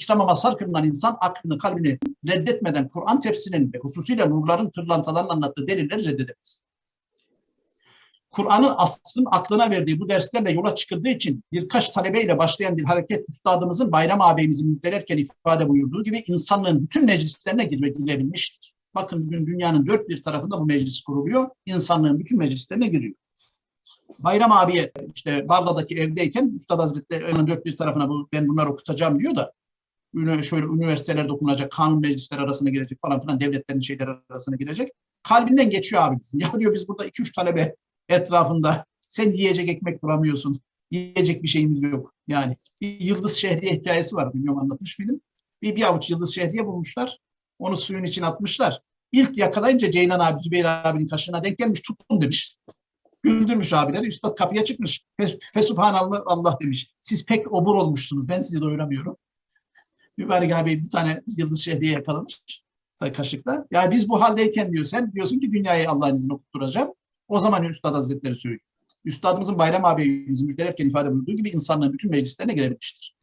sıçrama mazhar kılınan insan aklını kalbini reddetmeden Kur'an tefsirinin ve hususiyle ruhların tırlantılarının anlattığı delilleri reddedemez. Kur'an'ın aslın aklına verdiği bu derslerle yola çıkıldığı için birkaç talebeyle başlayan bir hareket üstadımızın Bayram ağabeyimizi müjdelerken ifade buyurduğu gibi insanlığın bütün meclislerine girme girebilmiştir. Bakın bugün dünyanın dört bir tarafında bu meclis kuruluyor. İnsanlığın bütün meclislerine giriyor. Bayram abiye işte Barda'daki evdeyken Üstad Hazretleri dört bir tarafına bu, ben bunları okutacağım diyor da şöyle üniversitelerde okunacak, kanun meclisleri arasına girecek falan filan devletlerin şeyleri arasına girecek. Kalbinden geçiyor abi. Ya diyor biz burada iki üç talebe etrafında sen yiyecek ekmek bulamıyorsun. Yiyecek bir şeyimiz yok. Yani bir Yıldız Şehriye hikayesi var. Bilmiyorum anlatmış mıydım? Bir, bir avuç Yıldız Şehriye bulmuşlar. Onu suyun içine atmışlar. İlk yakalayınca Ceylan abi Zübeyir abinin kaşığına denk gelmiş tuttum demiş. Güldürmüş abileri. Üstad kapıya çıkmış. Fe, Fesubhanallah Allah demiş. Siz pek obur olmuşsunuz. Ben sizi doyuramıyorum. Mübarek abi bir tane Yıldız Şehriye yakalamış kaşıkla. Ya biz bu haldeyken diyor sen diyorsun ki dünyayı Allah'ın izniyle okutturacağım. O zaman Üstad Hazretleri söylüyor. Üstadımızın Bayram abimizin müjdelerken ifade buyurduğu gibi insanlığın bütün meclislerine girebilmiştir.